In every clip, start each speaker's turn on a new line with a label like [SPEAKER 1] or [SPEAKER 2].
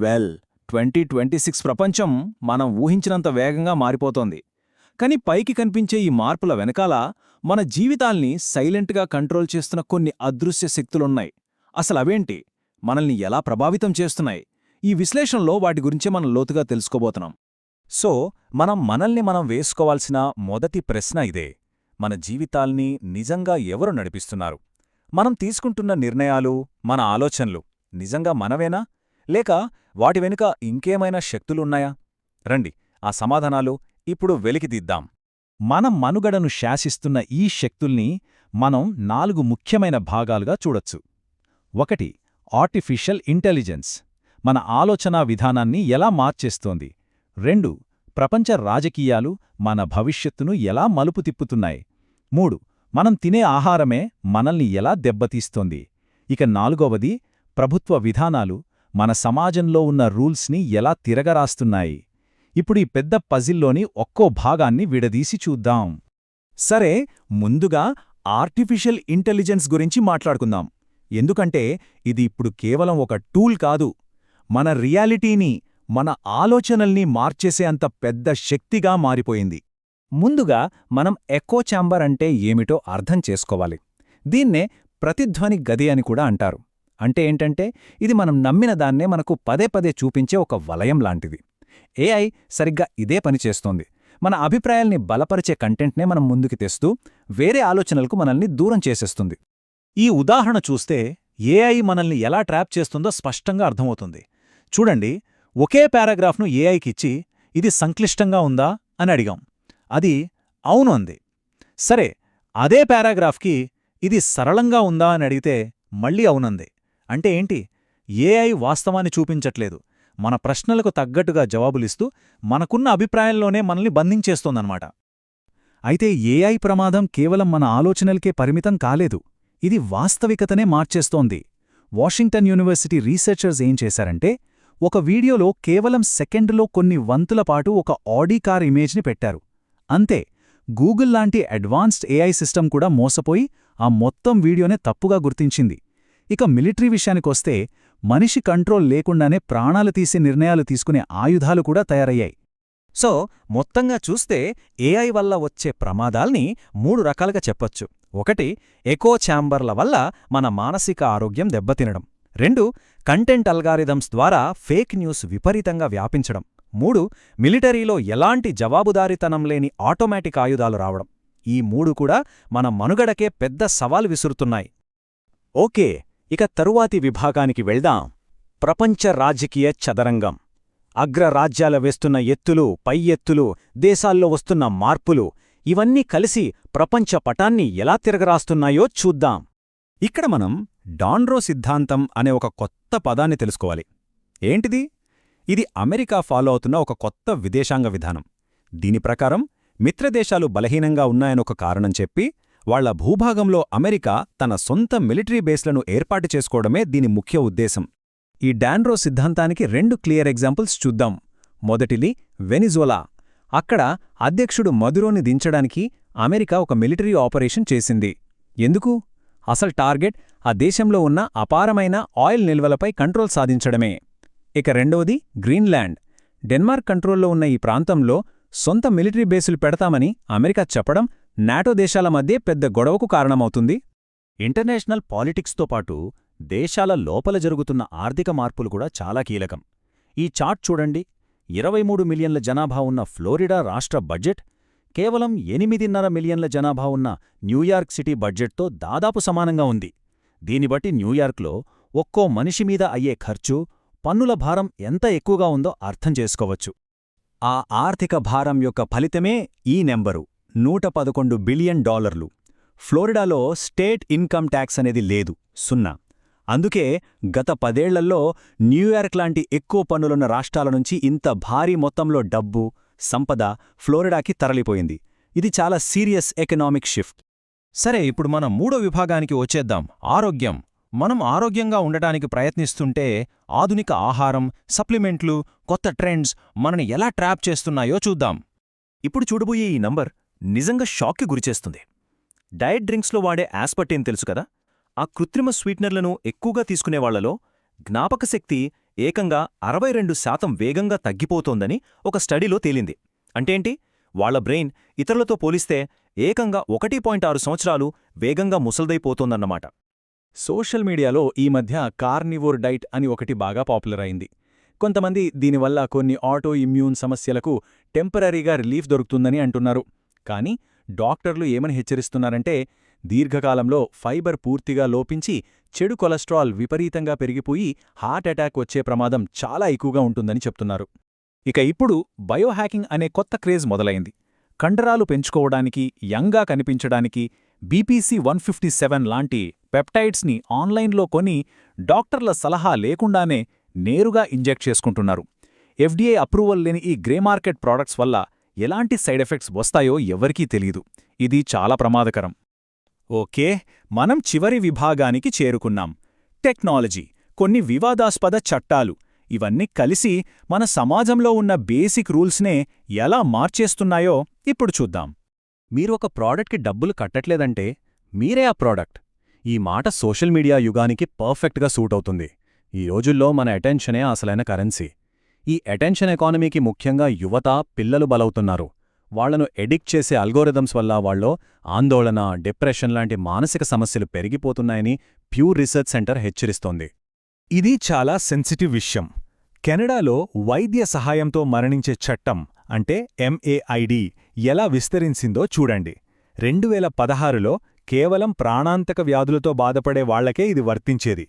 [SPEAKER 1] Well twenty twenty six ప్రపంచం మనం ఊహించినంత వేగంగా మారిపోతోంది. కాని పైకి కనిపించే ఈ మార్పుల వెనకాల మన జీవితాల్ని సైలెంట్గా కంట్రోల్ చేస్తున్న కొన్ని అదృశ్య శక్తులున్నాయి. అసలు అవేంటి? మనల్ని ఎలా ప్రభావితం చేస్తున్నాయి? ఈ విశ్లేషణలో వాటి గురించే మనం లోతుగా తెలుసుకోబోతున్నాం.
[SPEAKER 2] సో మనం మనల్ని మనం వేసుకోవాల్సిన మొదటి ప్రశ్న ఇదే. మన జీవితాల్ని నిజంగా ఎవరు నడిపిస్తున్నారు? మనం తీసుకుంటున్న నిర్ణయాలు మన ఆలోచనలు నిజంగా మనవేనా? లేక వాటి వెనుక ఇంకేమైనా శక్తులున్నాయా? రండి ఆ సమాధానాలు ఇప్పుడు వెలికిదిద్దాం
[SPEAKER 3] మన మనుగడను శాసిస్తున్న ఈ శక్తుల్ని మనం నాలుగు ముఖ్యమైన భాగాలుగా చూడొచ్చు. ఒకటి ఆర్టిఫిషియల్ ఇంటెలిజెన్స్. మన ఆలోచనా విధానాన్ని ఎలా మార్చేస్తోంది? రెండు ప్రపంచ రాజకీయాలు మన భవిష్యత్తును ఎలా మలుపు తిప్పుతున్నాయి? మూడు మనం తినే ఆహారమే మనల్ని ఎలా దెబ్బతీస్తోంది? ఇక నాలుగవది ప్రభుత్వ విధానాలు మన సమాజంలో ఉన్న రూల్స్ని ఎలా తిరగరాస్తున్నాయి? ఇప్పుడు ఈ పెద్ద పజిల్లోని ఒక్కో భాగాన్ని విడదీసి చూద్దాం.
[SPEAKER 2] సరే ముందుగా ఆర్టిఫిషియల్ ఇంటెలిజెన్స్ గురించి మాట్లాడుకుందాం. ఎందుకంటే ఇది ఇప్పుడు కేవలం ఒక టూల్ కాదు. మన రియాలిటీని మన ఆలోచనల్ని మార్చేసే అంత పెద్ద శక్తిగా మారిపోయింది. ముందుగా మనం ఎకో ఛాంబర్ అంటే ఏమిటో అర్థం చేసుకోవాలి. దీన్నే ప్రతిధ్వని గది అని కూడా అంటారు. అంటే ఏంటంటే ఇది మనం నమ్మిన దాన్నే మనకు పదే పదే చూపించే ఒక వలయం లాంటిది. ఏఐ సరిగ్గా ఇదే పనిచేస్తోంది మన అభిప్రాయాల్ని బలపరిచే కంటెంట్నే మనం ముందుకు తెస్తూ వేరే ఆలోచనలకు మనల్ని దూరం చేసేస్తుంది. ఈ ఉదాహరణ చూస్తే ఏఐ మనల్ని ఎలా ట్రాప్ చేస్తుందో స్పష్టంగా అర్థమవుతుంది. చూడండి ఒకే పారాగ్రాఫ్ను ఏఐకిచ్చి ఇది సంక్లిష్టంగా ఉందా అని అడిగాం. అది అవును అంది. సరే అదే పారాగ్రాఫ్కి ఇది సరళంగా ఉందా అని అడిగితే మళ్ళీ అవునంది. అంటే ఏంటి? ఏఐ వాస్తవాన్ని చూపించట్లేదు. మన ప్రశ్నలకు తగ్గట్టుగా జవాబులిస్తూ మనకున్న అభిప్రాయంలోనే మనల్ని బంధించేస్తోందన్నమాట. అయితే ఏఐ ప్రమాదం కేవలం మన ఆలోచనలకే పరిమితం కాలేదు. ఇది వాస్తవికతనే మార్చేస్తోంది. వాషింగ్టన్ యూనివర్సిటీ రీసెర్చర్స్ ఏం చేశారంటే ఒక వీడియోలో కేవలం సెకండ్లో కొన్ని వంతుల పాటు ఒక ఆడీ కార్ ఇమేజ్ని పెట్టారు. అంతే గూగుల్ లాంటి అడ్వాన్స్డ్ ఏఐ సిస్టమ్ కూడా మోసపోయి ఆ మొత్తం వీడియోనే తప్పుగా గుర్తించింది. ఇక మిలిటరీ విషయానికొస్తే మనిషి కంట్రోల్ లేకుండానే ప్రాణాలు తీసే నిర్ణయాలు తీసుకునే ఆయుధాలు కూడా తయారయ్యాయి. సో మొత్తంగా చూస్తే ఏఐ వల్ల వచ్చే ప్రమాదాల్ని మూడు రకాలుగా చెప్పొచ్చు. ఒకటి ఎకో ఛాంబర్ల వల్ల మన మానసిక ఆరోగ్యం దెబ్బతినడం. రెండు కంటెంట్ అల్గారిథమ్స్ ద్వారా ఫేక్ న్యూస్ విపరీతంగా వ్యాపించడం. మూడు మిలిటరీలో ఎలాంటి జవాబుదారీతనం లేని ఆటోమేటిక్ ఆయుధాలు రావడం. ఈ మూడు కూడా మన మనుగడకే పెద్ద సవాలు విసురుతున్నాయి. ఓకే ఇక తరువాతి విభాగానికి వెళ్దాం. ప్రపంచ రాజకీయ చదరంగం. అగ్రరాజ్యాల వేస్తున్న ఎత్తులు పై ఎత్తులు దేశాల్లో వస్తున్న మార్పులు ఇవన్నీ కలిసి ప్రపంచ పటాన్ని ఎలా తిరగరాస్తున్నాయో చూద్దాం. ఇక్కడ మనం డాండ్రో సిద్ధాంతం అనే ఒక కొత్త పదాన్ని తెలుసుకోవాలి. ఏంటిది? ఇది అమెరికా ఫాలో అవుతున్న ఒక కొత్త విదేశాంగ విధానం. దీని ప్రకారం మిత్రదేశాలు బలహీనంగా ఉన్నాయనొక కారణం చెప్పి వాళ్ళ భూభాగంలో అమెరికా తన సొంత మిలిటరీ బేస్లను ఏర్పాటు చేసుకోవడమే దీని ముఖ్య ఉద్దేశం. ఈ డాండ్రో సిద్ధాంతానికి రెండు క్లియర్ ఎగ్జాంపుల్స్ చూద్దాం. మొదటిది వెనిజోలా అక్కడ అధ్యక్షుడు మధురోని దించడానికి అమెరికా ఒక మిలిటరీ ఆపరేషన్ చేసింది. ఎందుకు? అసలు టార్గెట్ ఆ దేశంలో ఉన్న అపారమైన ఆయిల్ నిల్వలపై కంట్రోల్ సాధించడమే. ఇక రెండోది గ్రీన్లాండ్. డెన్మార్క్ కంట్రోల్లో ఉన్న ఈ ప్రాంతంలో సొంత మిలిటరీ బేసులు పెడతామని అమెరికా చెప్పడం నాటో దేశాల మధ్య పెద్ద గొడవకు కారణమవుతుంది. ఇంటర్నేషనల్ పాలిటిక్స్తో పాటు దేశాల లోపల జరుగుతున్న ఆర్థిక మార్పులు కూడా చాలా కీలకం. ఈ చార్ట్ చూడండి. ఇరవై మూడు మిలియన్ల జనాభా ఉన్న ఫ్లోరిడా రాష్ట్ర బడ్జెట్ కేవలం ఎనిమిదిన్నర మిలియన్ల జనాభా ఉన్న న్యూయార్క్ సిటీ బడ్జెట్తో దాదాపు సమానంగా ఉంది. దీనిబట్టి న్యూయార్క్లో ఒక్కో మనిషి మీద అయ్యే ఖర్చు పన్నుల భారం ఎంత ఎక్కువగా ఉందో అర్థం చేసుకోవచ్చు. ఆ ఆర్థిక భారం యొక్క ఫలితమే ఈ నెంబరు. నూట పదకొండు బిలియన్ డాలర్లు. ఫ్లోరిడాలో స్టేట్ ఇన్కమ్ ట్యాక్స్ అనేది లేదు సున్నా. అందుకే గత పదేళ్ళలో న్యూయార్క్ లాంటి ఎక్కువ పన్నులున్న రాష్ట్రాల నుంచి ఇంత భారీ మొత్తంలో డబ్బు సంపద ఫ్లోరిడాకి తరలిపోయింది. ఇది చాలా సీరియస్ ఎకనామిక్ షిఫ్ట్.
[SPEAKER 1] సరే ఇప్పుడు మనం మూడో విభాగానికి వచ్చేద్దాం. ఆరోగ్యం. మనం ఆరోగ్యంగా ఉండటానికి ప్రయత్నిస్తుంటే ఆధునిక ఆహారం సప్లిమెంట్లు కొత్త ట్రెండ్స్ మనని ఎలా ట్రాప్ చేస్తున్నాయో చూద్దాం.
[SPEAKER 2] ఇప్పుడు చూడబోయే ఈ నంబర్ నిజంగా షాక్కి గురిచేస్తుంది డయట్ డ్రింక్స్లో వాడే యాస్పర్టేన్ తెలుసు కదా? ఆ కృత్రిమ స్వీట్నర్లను ఎక్కువగా తీసుకునేవాళ్ళలో జ్ఞాపకశక్తి
[SPEAKER 4] ఏకంగా అరవై రెండు శాతం వేగంగా తగ్గిపోతోందని ఒక స్టడీలో తేలింది. అంటేంటి వాళ్ళ బ్రెయిన్ ఇతరులతో పోలిస్తే ఏకంగా ఒకటి పాయింట్ ఆరు సంవత్సరాలు వేగంగా ముసల్దైపోతోందన్నమాట.
[SPEAKER 3] సోషల్ మీడియాలో ఈ మధ్య కార్నివోర్ డైట్ అని ఒకటి బాగా పాపులర్ అయింది. కొంతమంది దీనివల్ల కొన్ని ఆటో ఇమ్యూన్ సమస్యలకు టెంపరరీగా రిలీఫ్ దొరుకుతుందని అంటున్నారు. కానీ డాక్టర్లు ఏమని హెచ్చరిస్తున్నారంటే దీర్ఘకాలంలో ఫైబర్ పూర్తిగా లోపించి చెడు కొలెస్ట్రాల్ విపరీతంగా పెరిగిపోయి హార్ట్ అటాక్ వచ్చే ప్రమాదం చాలా ఎక్కువగా ఉంటుందని చెప్తున్నారు. ఇక ఇప్పుడు బయోహ్యాకింగ్ అనే కొత్త క్రేజ్ మొదలైంది. కండరాలు పెంచుకోవడానికి యంగా కనిపించడానికి బీపీసీ వన్ ఫిఫ్టీ సెవెన్ లాంటి పెప్టైడ్స్ని ఆన్లైన్లో కొని డాక్టర్ల సలహా లేకుండానే నేరుగా ఇంజెక్ట్ చేసుకుంటున్నారు. ఎఫ్డీఏ అప్రూవల్ లేని ఈ గ్రే మార్కెట్ ప్రాడక్ట్స్ వల్ల ఎలాంటి సైడ్ ఎఫెక్ట్స్ వస్తాయో ఎవరికీ తెలీదు. ఇది చాలా ప్రమాదకరం. ఓకే మనం చివరి విభాగానికి చేరుకున్నాం. టెక్నాలజీ కొన్ని వివాదాస్పద చట్టాలు ఇవన్నీ కలిసి మన సమాజంలో ఉన్న బేసిక్ రూల్స్నే ఎలా మార్చేస్తున్నాయో ఇప్పుడు చూద్దాం.
[SPEAKER 4] మీరు ఒక ప్రోడక్ట్కి డబ్బులు కట్టట్లేదంటే మీరే ఆ ప్రోడక్ట్. ఈ మాట సోషల్ మీడియా యుగానికి పర్ఫెక్ట్గా సూట్ అవుతుంది. ఈ రోజుల్లో మన అటెన్షనే అసలైన కరెన్సీ. ఈ అటెన్షన్ ఎకానమీకి ముఖ్యంగా యువత పిల్లలు బలవుతున్నారు. వాళ్ళను ఎడిక్ట్ చేసే అల్గోరిథమ్స్ వల్ల వాళ్ళలో ఆందోళన డిప్రెషన్ లాంటి మానసిక సమస్యలు పెరిగిపోతున్నాయని ప్యూర్ రీసెర్చ్ సెంటర్ హెచ్చరిస్తోంది.
[SPEAKER 2] ఇది చాలా సెన్సిటివ్ విషయం. కెనడాలో వైద్య సహాయంతో మరణించే చట్టం అంటే ఎంఏఐడి ఎలా విస్తరించిందో చూడండి. రెండు వేల పదహారులో కేవలం ప్రాణాంతక వ్యాధులతో బాధపడే వాళ్ళకే ఇది వర్తించేది.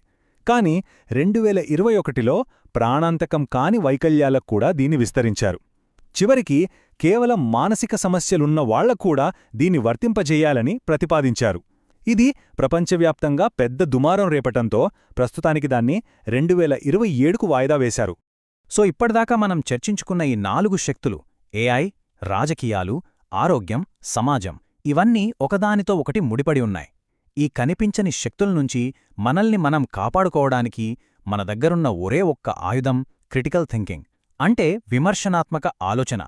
[SPEAKER 2] కాని రెండు వేల ఇరవై ఒకటిలో ప్రాణాంతకం కాని వైకల్యాలకు కూడా దీన్ని విస్తరించారు. చివరికి కేవలం మానసిక సమస్యలున్న వాళ్ళకూడా దీన్ని వర్తింపజేయాలని ప్రతిపాదించారు. ఇది ప్రపంచవ్యాప్తంగా పెద్ద దుమారం రేపటంతో ప్రస్తుతానికి దాన్ని రెండు వేల ఇరవై ఏడుకు వాయిదా వేశారు.
[SPEAKER 3] సో ఇప్పటిదాకా మనం చర్చించుకున్న ఈ నాలుగు శక్తులు ఏఐ రాజకీయాలు ఆరోగ్యం సమాజం ఇవన్నీ ఒకదానితో ఒకటి ముడిపడి ఉన్నాయి. ఈ కనిపించని శక్తుల నుంచి మనల్ని మనం కాపాడుకోవడానికి మన దగ్గరున్న ఒరే ఒక్క ఆయుధం క్రిటికల్ థింకింగ్. అంటే విమర్శనాత్మక ఆలోచన.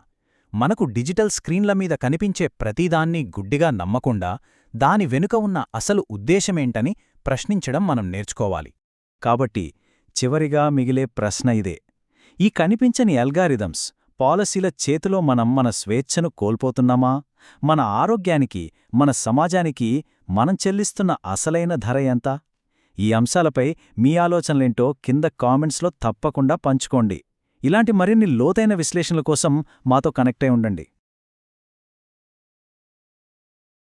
[SPEAKER 3] మనకు డిజిటల్ స్క్రీన్ల మీద కనిపించే ప్రతిదాన్ని గుడ్డిగా నమ్మకుండా దాని వెనుక ఉన్న అసలు ఉద్దేశమేంటని ప్రశ్నించడం మనం నేర్చుకోవాలి. కాబట్టి చివరిగా మిగిలే ప్రశ్న ఇదే. ఈ కనిపించని అల్గారిథమ్స్ పాలసీల చేతిలో మనం మన స్వేచ్ఛను కోల్పోతున్నామా? మన ఆరోగ్యానికి మన సమాజానికి మనం చెల్లిస్తున్న అసలైన ధర ఎంత? ఈ అంశాలపై మీ ఆలోచనలేంటో కింద కామెంట్స్లో తప్పకుండా పంచుకోండి. ఇలాంటి మరిన్ని లోతైన విశ్లేషణల కోసం మాతో కనెక్ట్ అయి ఉండండి.